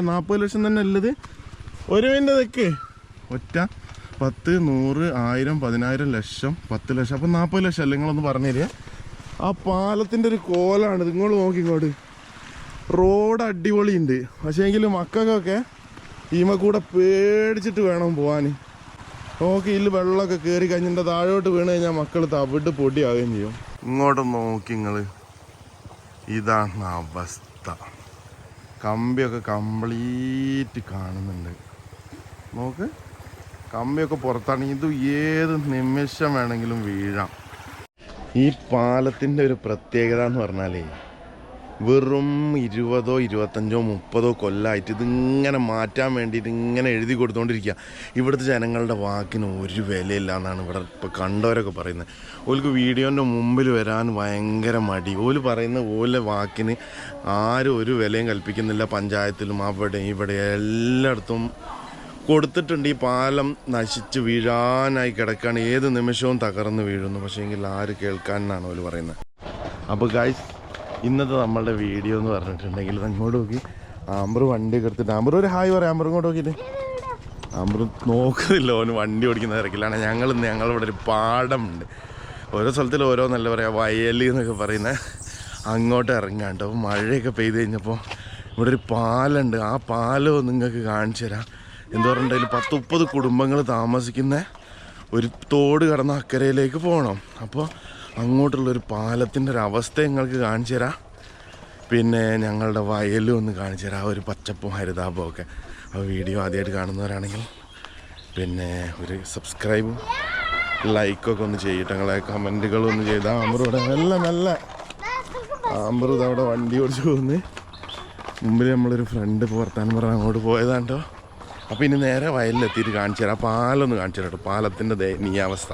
നാൽപ്പത് ലക്ഷം തന്നെ ഉള്ളത്. ഒരു മിനിറ്റ് നിൽക്ക് ഒറ്റ പത്ത് നൂറ് ആയിരം പതിനായിരം ലക്ഷം പത്ത് ലക്ഷം. അപ്പം നാൽപ്പത് ലക്ഷം അല്ലേ നിങ്ങളൊന്ന് പറഞ്ഞു തരിക. ആ പാലത്തിന്റെ ഒരു കോലാണ് നിങ്ങൾ നോക്കി ഇങ്ങോട്ട്. റോഡ് അടിപൊളിയുണ്ട്. പക്ഷേ എങ്കിലും മക്കൾക്കൊക്കെ ഈമ കൂടെ പേടിച്ചിട്ട് വേണം പോകാൻ നോക്കി ഇതിൽ വെള്ളമൊക്കെ കയറി കഴിഞ്ഞിട്ട് താഴോട്ട് വീണ് കഴിഞ്ഞാൽ മക്കൾ തവിട്ട് പൊടിയാവുകയും ചെയ്യും. ഇങ്ങോട്ട് നോക്കി നിങ്ങൾ ഇതാണ് അവസ്ഥ. കമ്പിയൊക്കെ കംപ്ലീറ്റ് കാണുന്നുണ്ട്. നോക്ക്. കമ്പിയൊക്കെ പുറത്താണ്. ഇത് ഏത് നിമിഷം വേണമെങ്കിലും വീഴാം. ഈ പാലത്തിന്റെ ഒരു പ്രത്യേകത എന്ന് പറഞ്ഞാലേ വെറും ഇരുപതോ ഇരുപത്തഞ്ചോ മുപ്പതോ കൊല്ലമായിട്ട് ഇതിങ്ങനെ മാറ്റാൻ വേണ്ടിയിട്ട് ഇങ്ങനെ എഴുതി കൊടുത്തുകൊണ്ടിരിക്കുക ഇവിടുത്തെ ജനങ്ങളുടെ വാക്കിന് ഒരു വിലയില്ല എന്നാണ് ഇവിടെ ഇപ്പോൾ കണ്ടവരൊക്കെ പറയുന്നത്. ഓൾക്ക് വീഡിയോന്റെ മുമ്പിൽ വരാൻ ഭയങ്കര മടി. ഓൽ പറയുന്ന ഓലെ വാക്കിന് ആരും ഒരു വിലയും കൽപ്പിക്കുന്നില്ല പഞ്ചായത്തിലും അവിടെ ഇവിടെ എല്ലായിടത്തും. കൊടുത്തിട്ടുണ്ട് ഈ പാലം നശിച്ച് വീഴാനായി കിടക്കാണ്. ഏത് നിമിഷവും തകർന്ന് വീഴുന്നു. പക്ഷേ എങ്കിൽ ആര് കേൾക്കാനാണ് അവർ പറയുന്നത്. അപ്പോൾ ഗായ്സ് ഇന്നത്തെ നമ്മളുടെ വീഡിയോ എന്ന് പറഞ്ഞിട്ടുണ്ടെങ്കിൽ അങ്ങോട്ട് നോക്കി. ആമ്പർ വണ്ടി എടുത്തിട്ട് ആമ്പർ ഒരു ഹായ് പറയാം. ആമ്പർ ഇങ്ങോട്ട് നോക്കിയിട്ട് ആമ്പർ നോക്കുന്നില്ല. ഓന് വണ്ടി ഓടിക്കുന്ന തിരക്കിലാണ്. ഞങ്ങൾ ഇന്ന് ഞങ്ങളിവിടെ ഒരു പാടമുണ്ട്. ഓരോ സ്ഥലത്തിൽ ഓരോ നല്ല പറയാം വയൽ എന്നൊക്കെ പറയുന്നത് അങ്ങോട്ട് ഇറങ്ങാണ്ട്. അപ്പോൾ മഴയൊക്കെ പെയ്ത് കഴിഞ്ഞപ്പോൾ ഇവിടെ ഒരു പാലുണ്ട്. ആ പാലം നിങ്ങൾക്ക് കാണിച്ചു തരാം. എന്താ പറഞ്ഞിട്ടുണ്ടെങ്കിൽ പത്ത് മുപ്പത് കുടുംബങ്ങൾ താമസിക്കുന്ന ഒരു തോട് കടന്ന അക്കരയിലേക്ക് പോകണം അപ്പോൾ അങ്ങോട്ടുള്ളൊരു പാലത്തിന്റെ ഒരു അവസ്ഥ നിങ്ങൾക്ക് കാണിച്ചു തരാം പിന്നെ ഞങ്ങളുടെ വയലും ഒന്ന് കാണിച്ചു തരാം ഒരു പച്ചപ്പും ഹരിതാപവും ഒക്കെ. ആ വീഡിയോ ആദ്യമായിട്ട് കാണുന്നവരാണെങ്കിൽ പിന്നെ ഒരു സബ്സ്ക്രൈബും ലൈക്കൊക്കെ ഒന്ന് ചെയ്യട്ടെ ഞങ്ങളെ കമന്റുകളൊന്ന് ചെയ്ത് ആമ്പറൂടെ നല്ല നല്ല. ആമ്പർ അവിടെ വണ്ടി ഓടിച്ച് പോകുന്നു മുമ്പിൽ നമ്മളൊരു ഫ്രണ്ട് പുറത്താൻ പറഞ്ഞ് അങ്ങോട്ട് പോയതാണ്ടോ അപ്പോൾ ഇനി നേരെ വയലിലെത്തിയിട്ട് കാണിച്ചു തരാം പാലൊന്ന് കാണിച്ചു തരാം കേട്ടോ. പാലത്തിന്റെ ദയനീയാവസ്ഥ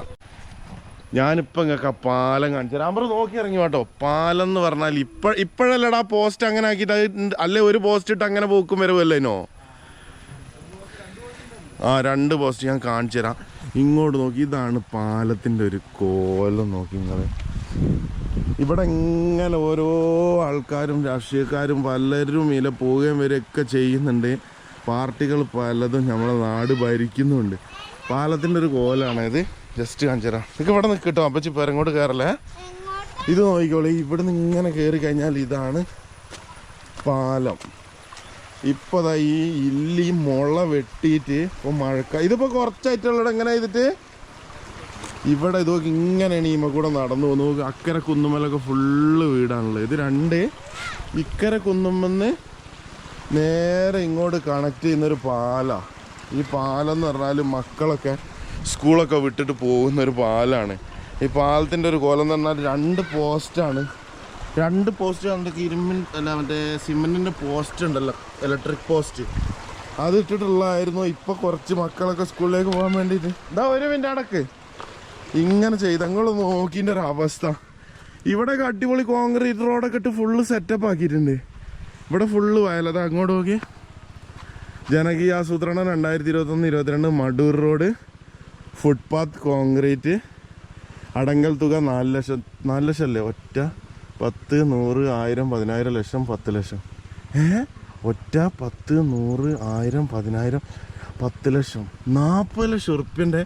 ഞാനിപ്പോൾ നിങ്ങൾക്ക് പാലം കാണിച്ചു തരാം. അമ്പർ നോക്കി ഇറങ്ങി കേട്ടോ പാലം എന്ന് പറഞ്ഞാൽ ഇപ്പ ഇപ്പോഴല്ലടാ പോസ്റ്റ് അങ്ങനെ ആക്കിയിട്ട് അത് അല്ലെ ഒരു പോസ്റ്റ് ഇട്ട് അങ്ങനെ പോക്കും വരുമല്ലോ ആ രണ്ട് പോസ്റ്റ് ഞാൻ കാണിച്ചു തരാം. ഇങ്ങോട്ട് നോക്കി ഇതാണ് പാലത്തിന്റെ ഒരു കോലം നോക്കി നിങ്ങൾ ഇവിടെ ഇങ്ങനെ ഓരോ ആൾക്കാരും രാഷ്ട്രീയക്കാരും പലരും ഇല പോവുകയും വരികയൊക്കെ ചെയ്യുന്നുണ്ട്. പാർട്ടികൾ പലതും നമ്മളെ നാട് ഭരിക്കുന്നുണ്ട്. പാലത്തിന്റെ ഒരു കോലാണ് ഇത് ജസ്റ്റ് കാണിച്ചു തരാം നിങ്ങൾക്ക് ഇവിടെ നിൽക്കട്ടോ അപ്പച്ചി പേരങ്ങോട്ട് കയറല്ലേ ഇത് നോക്കിക്കോളെ. ഇവിടെ നിന്ന് ഇങ്ങനെ കയറി കഴിഞ്ഞാൽ ഇതാണ് പാലം. ഇപ്പോൾ ഈ ഇല്ലി മുള വെട്ടിയിട്ട് ഇപ്പോൾ മഴക്ക ഇതിപ്പോൾ കുറച്ചായിട്ടുള്ള എങ്ങനെ ചെയ്തിട്ട്? ഇവിടെ ഇത് നോക്കി ഇങ്ങനെയാണ് ഈ കൂടെ നടന്നു പോകുന്നത്. നോക്കി അക്കരെ കുന്നുമ്മലൊക്കെ ഫുള്ള് വീടാണുള്ളത്. ഇത് രണ്ട് ഇക്കരെ കുന്നുമെന്ന് നേരെ ഇങ്ങോട്ട് കണക്ട് ചെയ്യുന്നൊരു പാലാണ് ഈ പാലം എന്ന് പറഞ്ഞാൽ മക്കളൊക്കെ സ്കൂളൊക്കെ വിട്ടിട്ട് പോകുന്ന ഒരു പാലാണ്. ഈ പാലത്തിന്റെ ഒരു കോലം എന്ന് പറഞ്ഞാൽ രണ്ട് പോസ്റ്റാണ്. രണ്ട് പോസ്റ്റ് കണ്ടൊക്കെ ഇരുമ്പിൻ അല്ല മറ്റേ സിമെന്റിന്റെ പോസ്റ്റ് ഉണ്ടല്ലോ ഇലക്ട്രിക് പോസ്റ്റ്. അത് ഇട്ടിട്ടുള്ളതായിരുന്നു ഇപ്പോൾ കുറച്ച് മക്കളൊക്കെ സ്കൂളിലേക്ക് പോകാൻ വേണ്ടിയിട്ട്. ഇതാ ഒരു മിനിറ്റ് അടക്ക്. ഇങ്ങനെ ചെയ്ത് അങ്ങോട്ട് നോക്കിന്റെ ഒരു അവസ്ഥ. ഇവിടെയൊക്കെ അടിപൊളി കോൺക്രീറ്റ് റോഡൊക്കെ ഇട്ട് ഫുള്ള് സെറ്റപ്പ് ആക്കിയിട്ടുണ്ട്. ഇവിടെ ഫുള്ള് വയലത് അങ്ങോട്ട് നോക്കി ജനകീയ ആസൂത്രണം രണ്ടായിരത്തി ഇരുപത്തൊന്ന് ഇരുപത്തിരണ്ട് മടൂർ റോഡ്. ഫുട്പാത്ത് കോൺക്രീറ്റ് അടങ്കൽ തുക നാല് ലക്ഷം നാല് ലക്ഷം അല്ലേ? ഒറ്റ പത്ത് നൂറ് ആയിരം പതിനായിരം ലക്ഷം പത്ത് ലക്ഷം. ഏ? ഒറ്റ പത്ത് നൂറ് ആയിരം പതിനായിരം പത്ത് ലക്ഷം. നാൽപ്പത് ലക്ഷം ഉറുപ്പ്യന്റെ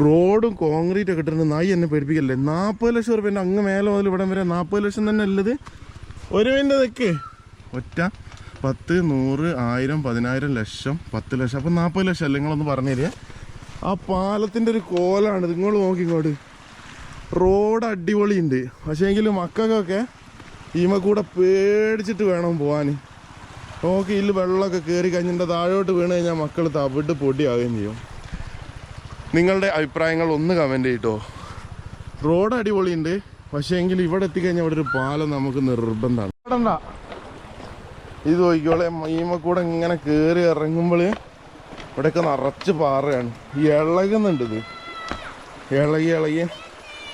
റോഡും കോൺക്രീറ്റ് ഒക്കെ ഇട്ടിട്ട് നായി എന്നെ പേടിപ്പിക്കല്ലേ? നാൽപ്പത് ലക്ഷം ഉറുപ്പ്യന്റെ അങ്ങ് മേലെ മുതൽ ഇവിടം വരെ നാൽപ്പത് ലക്ഷം തന്നെ ഉള്ളത്. ഒരു മിനിറ്റ് നിൽക്ക് ഒറ്റ പത്ത് നൂറ് ആയിരം പതിനായിരം ലക്ഷം പത്ത് ലക്ഷം. അപ്പം നാൽപ്പത് ലക്ഷം അല്ലേ? നിങ്ങളൊന്ന് പറഞ്ഞു തരിക. ആ പാലത്തിന്റെ ഒരു കോലാണ്. നിങ്ങൾ നോക്കി ഇങ്ങോട്ട്. റോഡ് അടിപൊളിയുണ്ട്. പക്ഷേ എങ്കിലും മക്കൾക്കൊക്കെ ഈമ കൂടെ പേടിച്ചിട്ട് വേണം പോവാൻ. നോക്കി ഇതിൽ വെള്ളമൊക്കെ കയറി കഴിഞ്ഞിട്ട് താഴോട്ട് വീണ് കഴിഞ്ഞാൽ മക്കൾ തവിട്ട് പൊടിയാവുകയും ചെയ്യും. നിങ്ങളുടെ അഭിപ്രായങ്ങൾ ഒന്ന് കമന്റ് ചെയ്യട്ടോ. റോഡ് അടിപൊളിയുണ്ട്. പക്ഷേ എങ്കിൽ ഇവിടെ എത്തിക്കഴിഞ്ഞാൽ ഇവിടെ ഒരു പാലം നമുക്ക് നിർബന്ധമാണ്. ഇത് നോക്കിക്കോളെ കൂടെ ഇങ്ങനെ കയറി ഇറങ്ങുമ്പോൾ ഇവിടെയൊക്കെ നിറച്ച് പാറയാണ്. ഇളകുന്നുണ്ട് ഇത്. ഇളകി ഇളകി.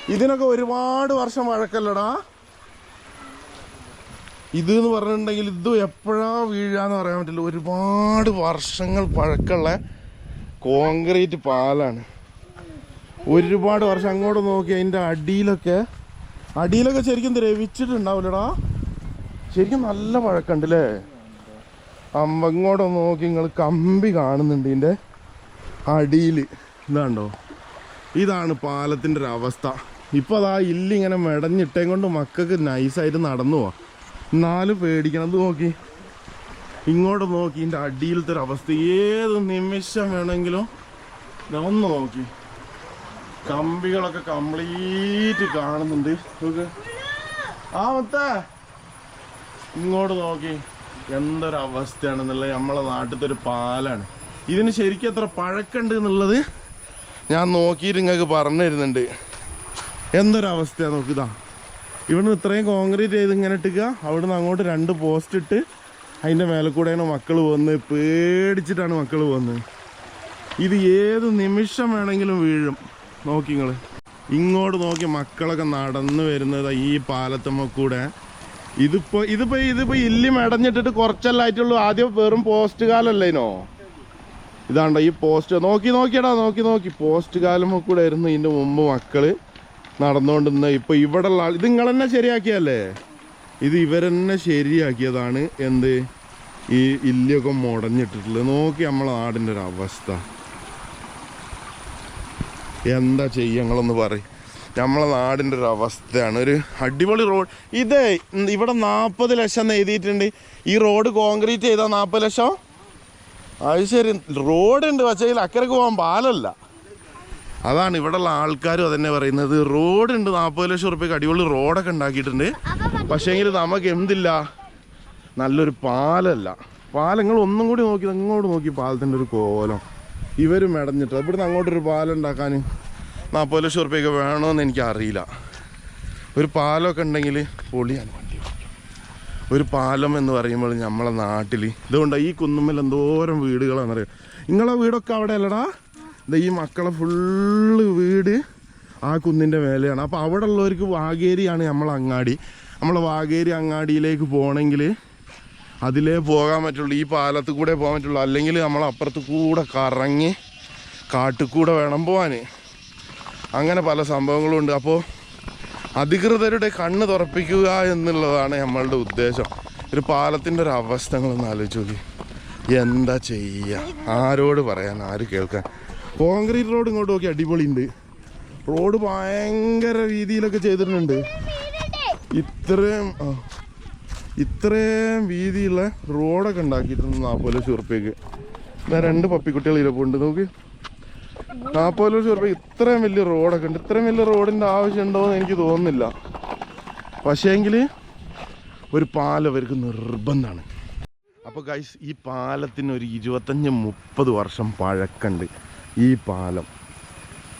ഇതിനൊക്കെ ഒരുപാട് വർഷം വഴക്കല്ലടാ. ഇത് എന്ന് പറഞ്ഞിട്ടുണ്ടെങ്കിൽ ഇത് എപ്പോഴാ വീഴാന്ന് പറയാൻ പറ്റില്ല. ഒരുപാട് വർഷങ്ങൾ പഴക്കമുള്ള കോൺക്രീറ്റ് പാലാണ്. ഒരുപാട് വർഷം അങ്ങോട്ട് നോക്കി അതിന്റെ അടിയിലൊക്കെ. അടിയിലൊക്കെ ശരിക്കും ദ്രവിച്ചിട്ടുണ്ടാവില്ലടാ. ശരിക്കും നല്ല പഴക്കമുണ്ട് അല്ലേ അമ്പങ്ങോട്ട് നോക്കി നിങ്ങൾ കമ്പി കാണുന്നുണ്ട് ഇതിന്റെ അടിയിൽ ഇതാണ്ടോ? ഇതാണ് പാലത്തിന്റെ ഒരു അവസ്ഥ. ഇപ്പോൾ അതാ ഇല്ലിങ്ങനെ മെടഞ്ഞിട്ടേം കൊണ്ട് മക്കൾക്ക് നൈസായിട്ട് നടന്നു പോവാ. എന്നാലും പേടിക്കണത് നോക്കി. ഇങ്ങോട്ട് നോക്കി ഇതിന്റെ അടിയിലത്തെ ഒരു അവസ്ഥ. ഏത് നിമിഷം വേണമെങ്കിലും ഒന്ന് നോക്കി. കമ്പികളൊക്കെ കംപ്ലീറ്റ് കാണുന്നുണ്ട്. നോക്ക്. ആ മൊത്തേ. ഇങ്ങോട്ട് നോക്കി. എന്തൊരു അവസ്ഥയാണെന്നുള്ളത് നമ്മളെ നാട്ടിലത്തെ ഒരു പാലാണ്. ഇതിന് ശരിക്കും എത്ര പഴക്കമുണ്ട് എന്നുള്ളത് ഞാൻ നോക്കിയിട്ട് നിങ്ങൾക്ക് പറഞ്ഞു തരുന്നുണ്ട്. എന്തൊരവസ്ഥയാണ് നോക്കിതാ ഇവിടുന്ന് ഇത്രയും കോൺക്രീറ്റ് ചെയ്ത് ഇങ്ങനെ ഇട്ടുക അവിടുന്ന് അങ്ങോട്ട് രണ്ട് പോസ്റ്റ് ഇട്ട് അതിന്റെ മേലെ കൂടെയാണ് മക്കൾ പോകുന്നത് പേടിച്ചിട്ടാണ് മക്കൾ പോകുന്നത് ഇത് ഏത് നിമിഷം വേണമെങ്കിലും വീഴും. നോക്കി നിങ്ങൾ ഇങ്ങോട്ട് നോക്കി മക്കളൊക്കെ നടന്നു വരുന്നത് ഈ പാലത്തുമ്മ കൂടെ. ഇതിപ്പോ ഇതിപ്പോ ഇതിപ്പോ ഇല്ലി മെടഞ്ഞിട്ടിട്ട് കുറച്ചല്ല ആയിട്ടുള്ളൂ ആദ്യം വെറും പോസ്റ്റ് കാലല്ലേനോ ഇതാണ്ടോ ഈ പോസ്റ്റ് നോക്കി നോക്കിയടാ നോക്കി നോക്കി. പോസ്റ്റ് കാലം കൂടെ ആയിരുന്നു ഇതിന്റെ മുമ്പ് മക്കൾ നടന്നുകൊണ്ടിരുന്ന ഇപ്പൊ ഇവിടെ ഉള്ള ആൾ ഇത് നിങ്ങൾ തന്നെ ശരിയാക്കിയല്ലേ ഇത് ഇവരെന്നെ ശരിയാക്കിയതാണ് എന്ത്? ഈ ഇല്ലിയൊക്കെ മുടഞ്ഞിട്ടിട്ടുള്ളത്. നോക്കി നമ്മളെ നാടിന്റെ ഒരു അവസ്ഥ. എന്താ ചെയ്യങ്ങളൊന്ന് പറയും. നമ്മളെ നാടിന്റെ ഒരു അവസ്ഥയാണ്. ഒരു അടിപൊളി റോഡ്. ഇത് ഇവിടെ നാൽപ്പത് ലക്ഷം എന്ന് എഴുതിയിട്ടുണ്ട്. ഈ റോഡ് കോൺക്രീറ്റ് ചെയ്താൽ നാൽപ്പത് ലക്ഷം? അത് ശരി. റോഡുണ്ട് പക്ഷേ ഇതിൽ അക്കരക്ക് പോകാൻ പാലല്ല. അതാണ് ഇവിടെയുള്ള ആൾക്കാരും അതന്നെ പറയുന്നത്. റോഡുണ്ട് നാൽപ്പത് ലക്ഷം ഉറുപ്പ്യക്ക് അടിപൊളി റോഡൊക്കെ ഉണ്ടാക്കിയിട്ടുണ്ട്. പക്ഷേങ്കിൽ നമുക്ക് എന്തില്ല? നല്ലൊരു പാലല്ല. പാലങ്ങൾ ഒന്നും കൂടി നോക്കി അങ്ങോട്ട് നോക്കി പാലത്തിന്റെ ഒരു കോലം. ഇവരും മെടഞ്ഞിട്ട്. ഇവിടുന്ന് അങ്ങോട്ടൊരു പാലം ഉണ്ടാക്കാൻ നാൽപ്പത് ലക്ഷം റുപ്യൊക്കെ വേണമെന്ന് എനിക്കറിയില്ല. ഒരു പാലമൊക്കെ ഉണ്ടെങ്കിൽ പൊളിയാണ് വണ്ടി ഒരു പാലം എന്ന് പറയുമ്പോൾ നമ്മളെ നാട്ടിൽ ഇതുകൊണ്ട് ഈ കുന്നുമ്മൽ എന്തോരം വീടുകളാണെന്നറിയാം നിങ്ങളെ വീടൊക്കെ അവിടെ അല്ലടാ ഇതാ ഈ മക്കളെ ഫുള്ള് വീട് ആ കുന്നിന്റെ മേലെയാണ്. അപ്പോൾ അവിടെ ഉള്ളവർക്ക് വാഗേരിയാണ് നമ്മളെ അങ്ങാടി. നമ്മളെ വാഗേരി അങ്ങാടിയിലേക്ക് പോകണമെങ്കിൽ അതിലേ പോകാൻ പറ്റുള്ളൂ. ഈ പാലത്തിൽ കൂടെ പോകാൻ പറ്റുള്ളൂ. അല്ലെങ്കിൽ നമ്മൾ അപ്പുറത്ത് കൂടെ കറങ്ങി കാട്ടിൽ കൂടെ വേണം പോകാൻ അങ്ങനെ പല സംഭവങ്ങളും ഉണ്ട്. അപ്പോൾ അധികൃതരുടെ കണ്ണ് തുറപ്പിക്കുക എന്നുള്ളതാണ് നമ്മളുടെ ഉദ്ദേശം. ഒരു പാലത്തിന്റെ ഒരു അവസ്ഥകളൊന്ന് ആലോചിച്ച് നോക്കി. എന്താ ചെയ്യുക ആരോട് പറയാൻ? ആര് കേൾക്കാൻ? കോൺക്രീറ്റ് റോഡ് ഇങ്ങോട്ട് നോക്കി അടിപൊളിയുണ്ട്. റോഡ് ഭയങ്കര രീതിയിലൊക്കെ ചെയ്തിട്ടുണ്ട്. ഇത്രയും ഇത്രയും വീതിയുള്ള റോഡൊക്കെ ഉണ്ടാക്കിയിട്ടുണ്ട് നാൽപ്പത് ലക്ഷം ഉറുപ്പ്യക്ക് രണ്ട് പപ്പിക്കുട്ടികൾ ഇരപ്പുണ്ട്. നോക്ക്. നാൽപ്പത് ലക്ഷം ഉറുപ്പ്യ ഇത്രയും വലിയ റോഡൊക്കെ ഉണ്ട്. ഇത്രയും വലിയ റോഡിന്റെ ആവശ്യമുണ്ടോ എന്ന് എനിക്ക് തോന്നുന്നില്ല. പക്ഷേങ്കിൽ ഒരു പാലം അവർക്ക് നിർബന്ധമാണ്. അപ്പോൾ ഗൈസ് ഈ പാലത്തിന് ഒരു ഇരുപത്തഞ്ച് മുപ്പത് വർഷം പഴക്കമുണ്ട് ഈ പാലം.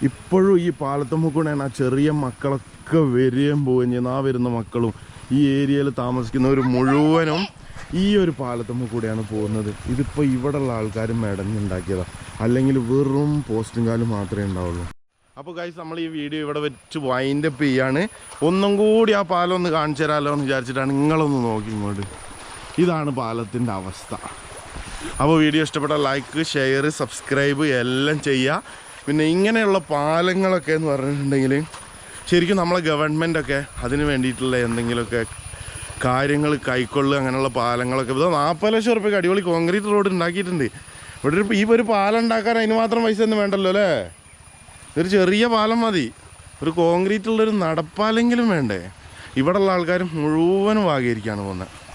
ഇപ്പോഴും ഈ പാലത്തുമ്മ കൂടെയാണ് ആ ചെറിയ മക്കളൊക്കെ വരികയും പോവുകയും ചെയ്യുന്ന ആ വരുന്ന മക്കളും ഈ ഏരിയയിൽ താമസിക്കുന്നവർ മുഴുവനും ഈ ഒരു പാലത്തുമ്മ കൂടെയാണ് പോകുന്നത്. ഇതിപ്പോൾ ഇവിടെയുള്ള ആൾക്കാരും മെടഞ്ഞുണ്ടാക്കിയതാണ് അല്ലെങ്കിൽ വെറും പോസ്റ്റും കാലും മാത്രമേ ഉണ്ടാവുള്ളൂ. അപ്പോൾ ഗൈസ് നമ്മൾ ഈ വീഡിയോ ഇവിടെ വെച്ച് വൈൻഡ് അപ്പ് ചെയ്യാണ്. ഒന്നും കൂടി ആ പാലം ഒന്ന് കാണിച്ചു തരാമല്ലോ എന്ന് വിചാരിച്ചിട്ടാണ് നിങ്ങളൊന്ന് നോക്കി ഇങ്ങോട്ട്. ഇതാണ് പാലത്തിന്റെ അവസ്ഥ. അപ്പോൾ വീഡിയോ ഇഷ്ടപ്പെട്ട ലൈക്ക് ഷെയർ സബ്സ്ക്രൈബ് എല്ലാം ചെയ്യുക പിന്നെ ഇങ്ങനെയുള്ള പാലങ്ങളൊക്കെ എന്ന് പറഞ്ഞിട്ടുണ്ടെങ്കിൽ ശരിക്കും നമ്മളെ ഗവൺമെന്റൊക്കെ അതിന് വേണ്ടിയിട്ടുള്ള എന്തെങ്കിലുമൊക്കെ കാര്യങ്ങൾ കൈക്കൊള്ളുക അങ്ങനെയുള്ള പാലങ്ങളൊക്കെ. ഇത് നാൽപ്പത് ലക്ഷം റുപ്യക്ക് അടിപൊളി കോൺക്രീറ്റ് റോഡ് ഉണ്ടാക്കിയിട്ടുണ്ട്. ഇവിടെ ഒരു ഈ ഒരു പാലം ഉണ്ടാക്കാൻ അതിന് മാത്രം പൈസ ഒന്നും വേണ്ടല്ലോ അല്ലേ? ഒരു ചെറിയ പാലം മതി. ഒരു കോൺക്രീറ്റ് ഉള്ളൊരു നടപ്പാലെങ്കിലും വേണ്ടേ? ഇവിടെയുള്ള ആൾക്കാർ മുഴുവനും വാകിയിരിക്കുകയാണ് പോകുന്നത്